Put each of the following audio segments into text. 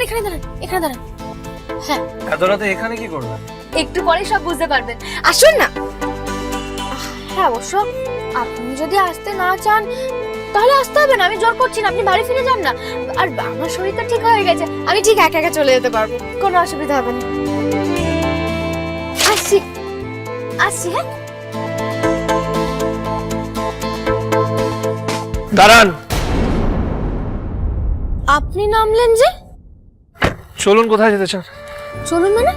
দাঁড়ান এখানে দাঁড়ান এখানে দাঁড়ান। হ্যাঁ। এত রাতে এখানে কি করবে একটু পরে সব বুঝতে পারবেন। আসুন না। হ্যাঁ অবশ্য আপনি যদি আসতে না চান তাহলে আসতে হবে না আমি জোর করছি না আপনি বাড়ি ফিরে যান না। আর আমার শরীরটা ঠিক হয়ে গেছে আমি ঠিক একা একা চলে যেতে পারব কোনো অসুবিধা হবে না। আসছি। আসছি হ্যাঁ। দাঁড়ান। আপনি নামলেন যে? চলুন কোথায় যেতে চান? চলুন মানে?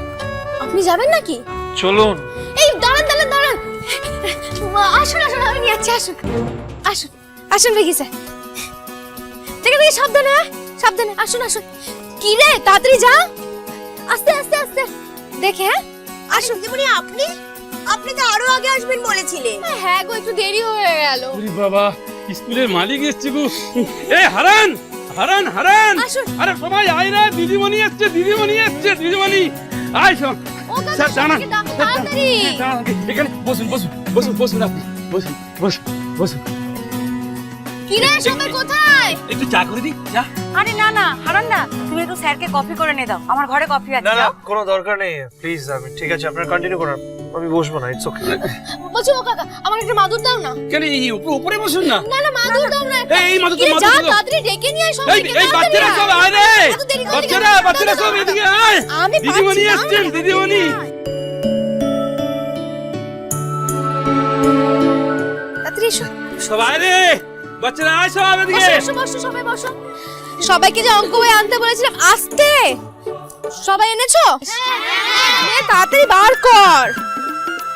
আপনি যাবেন নাকি? চলুন। এই দাঁড়ান দাঁড়ান দাঁড়ান। মা, আসুন আসুন আমি নিয়ে যাচ্ছি আসুন। আসুন আসুন বেগি স্যার। দেখে দেখে সাবধানে হ্যাঁ? সাবধানে আসুন আসুন। কি রে তাড়াতাড়ি যা। আস্তে আস্তে আস্তে। দেখে হ্যাঁ? আসুন। দিদিমণি আপনি? আপনি তো আরও আগে আসবেন বলেছিলেন। হ্যাঁ গো একটু দেরি হয়ে গেল। ওরে বাবা স্কুলের মালিক এসছে গো। এ হারান! হারান হারান! আরে সবাই আয় রে দিদিমণি এসছে দিদিমণি এসছে দিদিমণি! আয় সব। স্যার দাঁড়ান, এখানে বসুন বসুন বসুন বসুন আপনি বসুন বসুন বসুন। কি রে সবাই কোথায়? একটু চা করে দিই চা আরে না না হারান না। তুমি একটু স্যারকে কফি করে নিয়ে দাও। আমার ঘরে কফি আছে না না কোনো দরকার নেই। প্লিজ আমি ঠিক আছে আপনার কন্টিনিউ করুন। আমি বসবো না ইটস ওকে বলছি ও কাকা আমাকে একটু মাদুর দাও না। কেন এই উপরে উপরে বসুন না। না না মাদুর দাও না। এই, এই মাদুর তো, কি মাদুর যা তো। তাড়াতাড়ি ডেকে নিয়ে আয় এই সবাইকে এই বাচ্চারা সব আয়। রে। বাচ্চারা বাচ্চারা সব এদিকে আয়। আমি দিদিমণি পাচ্ছি না, এসছেন আমি- দিদিমণি। তাড়াতাড়ি এসো। সব আয় রে। বাচ্চারা আয় সব এদিকে। বসো বসো বসো সবাই বসো। সবাইকে যে অঙ্ক বই আনতে বলেছিলাম আসতে। সবাই এনেছো? নে, তাড়াতাড়ি বার কর।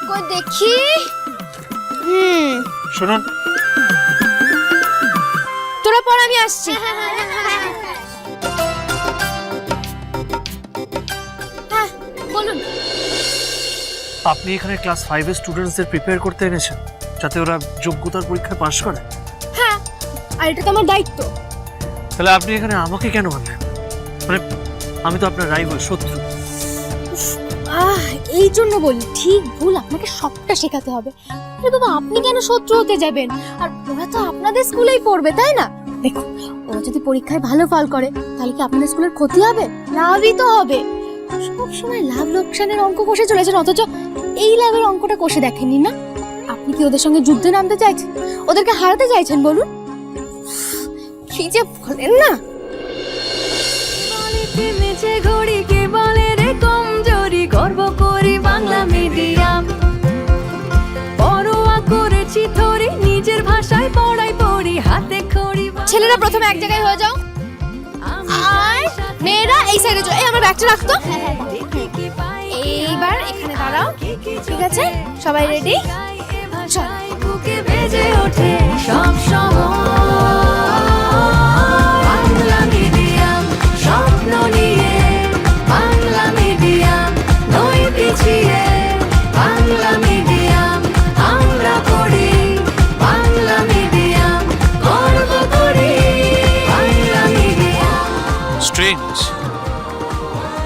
কই দেখি? হুম। শুনুন। তোরা পর আমি আসছি। হ্যাঁ বলুন। আপনি এখানে ক্লাস ফাইভের স্টুডেন্টসদের প্রিপেয়ার করতে এনেছেন যাতে ওরা যোগ্যতার পরীক্ষায় পাশ করে। হ্যাঁ আর এটা তো আমার দায়িত্ব। তাহলে আপনি এখানে আমাকে কেন আনলেন মানে আমি তো আপনার রাইভাল শত্রু। আহ, এই জন্য বলি, ঠিক ভুল, আপনাকে সবটা শেখাতে হবে। আরে বাবা, আপনি কেন শত্রু হতে যাবেন? আর ওরা তো আপনাদের স্কুলেই পড়বে, তাই না? দেখুন, ওরা যদি পরীক্ষায় ভালো ফল করে, তাহলে কি আপনাদের স্কুলের ক্ষতি হবে? লাভই তো হবে। সব সময় লাভ লোকসানের অঙ্ক কষে চলেছেন, অথচ এই লাভের অঙ্কটা কষে দেখেননি না? আপনি কি ওদের সঙ্গে যুদ্ধে নামতে চাইছেন? ওদেরকে হারাতে চাইছেন, বলুন। কি যে বলেন না? ঘড়ি ছেলেরা প্রথমে এক জায়গায় হয়ে যাও। আর মেয়েরা এই সাইডে চলো এই, আমার ব্যাগটা রাখতো। এইবার এখানে দাঁড়াও। ঠিক আছে? সবাই রেডি চল। বুকে বেজে ওঠে সব বাংলা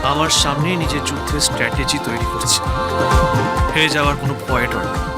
আমার সামনেই নিজের যুদ্ধের স্ট্র্যাটেজি তৈরি করছে। হেরে যাওয়ার কোনো ডর নেই।